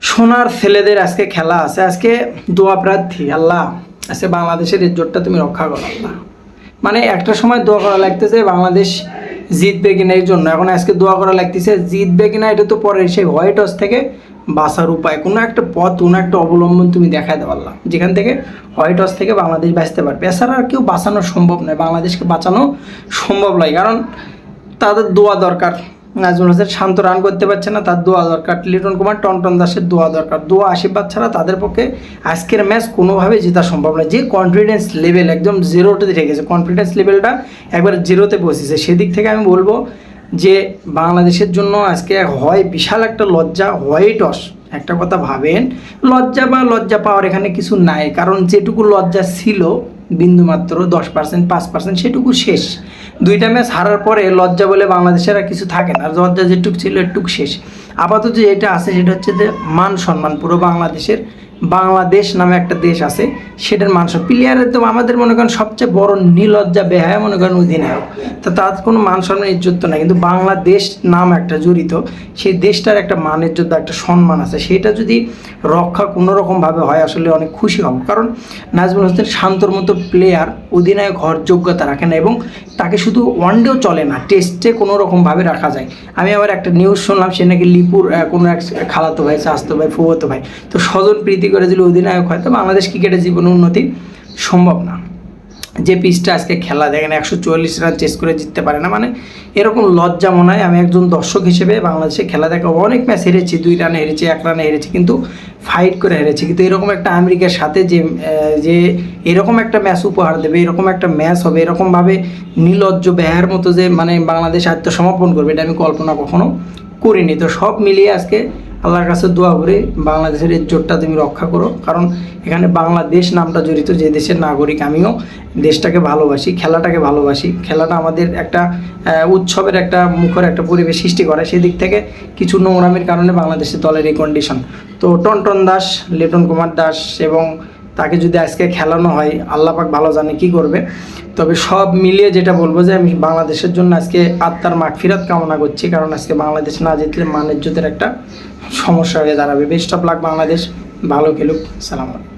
সোনার ছেলেদের আজকে খেলা আছে। আজকে দোয়া প্রার্থী, আল্লাহ। আজকে বাংলাদেশের ইজ্জতটা তুমি রক্ষা করো, আল্লাহ। মানে একটা সময় দোয়া করা লাগতেছে, বাংলাদেশ জিতবে কিনা এই জন্য। এখন আজকে দোয়া করা লাগতেছে, জিতবে কিনা এটা তো পরে সেই হোয়াইট হাউস থেকে বাঁচার উপায়। কোনো একটা পথ, কোনো একটা অবলম্বন তুমি দেখায় দেওয়া আল্লাহ। যেখান থেকে হোয়াইট হাউস থেকে বাংলাদেশ বাঁচতে পারবে। এছাড়া আর কেউ বাঁচানো সম্ভব নয়। বাংলাদেশকে বাঁচানো সম্ভব নয়। কারণ তাদের দোয়া দরকার। নাজমুল হোসেন শান্ত রান করতে পারছে না, তার দোয়া দরকার। লিটন কুমার টনটন দাসের দোয়া দরকার। দোয়া আশীর্বাদ ছাড়া তাদের পক্ষে আজকের ম্যাচ কোনোভাবে জেতা সম্ভব নয়। যে কনফিডেন্স লেভেল একদম জিরোতে রেখেছে কনফিডেন্স লেভেলটা একবার জিরোতে পৌঁছেছে। সেদিক থেকে আমি বলব যে বাংলাদেশের জন্য আজকে হয় বিশাল একটা লজ্জা, হয় টস একটা কথা ভাবেন, লজ্জা বা লজ্জা পাওয়ার এখানে কিছু নাই। কারণ যেটুকু লজ্জা ছিল বিন্দুমাত্র দশ পার্সেন্ট পাঁচ পার্সেন্ট সেটুকু শেষ। দুইটা ম্যাচ হারার পরে লজ্জা বলে বাংলাদেশের আর কিছু থাকে না। লজ্জা যেটুক ছিল, এটুক শেষ। আপাতত যে এটা আছে, সেটা হচ্ছে যে মান সম্মান পুরো বাংলাদেশের বাংলাদেশ নামে একটা দেশ আছে, সেটার মান সম্মান প্লেয়ারের তো আমাদের মনে করেন সবচেয়ে বড় নিলজ্জা বেহায়া মনে করেন অধিনায়ক। তো তার কোনো মান সম্মান, ইজ্জত নাই, কিন্তু বাংলাদেশ নাম একটা জড়িত, সেই দেশটার একটা মান, ইজ্জত, একটা সম্মান আছে, সেটা যদি রক্ষা কোনো রকমভাবে হয়, আসলে অনেক খুশি হব কারণ নাজমুল হোসেন শান্তর মতো প্লেয়ার অধিনায়ক হওয়ার যোগ্যতা রাখে না এবং তাকে শুধু ওয়ানডেও চলে না, টেস্টে কোনো রকমভাবে রাখা যায়। আমি আবার একটা নিউজ শুনলাম, সে নাকি লিপুর কোনো এক খালাতো ভাই চাস্তো ভাই ফুয়তো ভাই, তো স্বজন প্রীতি করে যদি অধিনায়ক হয় তো বাংলাদেশ ক্রিকেটের জীবনে উন্নতি সম্ভব না। যে পিচটা আজকে খেলা, দেখেন একশো চুয়াল্লিশ রান চেস করে জিততে পারে না মানে এরকম লজ্জা মনে হয়। আমি একজন দর্শক হিসেবে বাংলাদেশে খেলা দেখা অনেক ম্যাচ হেরেছি, দুই রানে হেরেছি, এক রানে হেরেছি, কিন্তু ফাইট করে হেরেছি। কিন্তু এরকম একটা আমেরিকার সাথে যে যে এরকম একটা ম্যাচ উপহার দেবে, এরকম একটা ম্যাচ হবে এরকমভাবে নির্লজ্জ ব্যয়ের মতো যে মানে বাংলাদেশ আত্মসমর্পণ করবে, এটা আমি কল্পনা কখনো করিনি। তো সব মিলিয়ে আজকে আল্লাহর কাছে দোয়া করে, বাংলাদেশের এই জোটটা তুমি রক্ষা করো। কারণ এখানে বাংলাদেশ নামটা জড়িত, যে দেশের নাগরিক আমিও দেশটাকে ভালোবাসি, খেলাটাকে ভালোবাসি। খেলাটা আমাদের একটা উৎসবের একটা মুখর একটা পরিবেশ সৃষ্টি করে। সেদিক থেকে কিছু নোংরামের কারণে বাংলাদেশের দলের এই কন্ডিশন তো টনটন দাস, লিটন কুমার দাস এবং তাকে যদি আজকে খেলানো হয়, আল্লাহ পাক ভালো জানে কি করবে। তবে সব মিলিয়ে যেটা বলব যে, আমি বাংলাদেশের জন্য আজকে আত্মার মাগফিরাত কামনা করছি, কারণ আজকে বাংলাদেশ না জিতলে মানের একটা সমস্যা হয়ে দাঁড়াবে। Best of luck Bangladesh. ভালো খেলুক। সালাম আলাইকুম।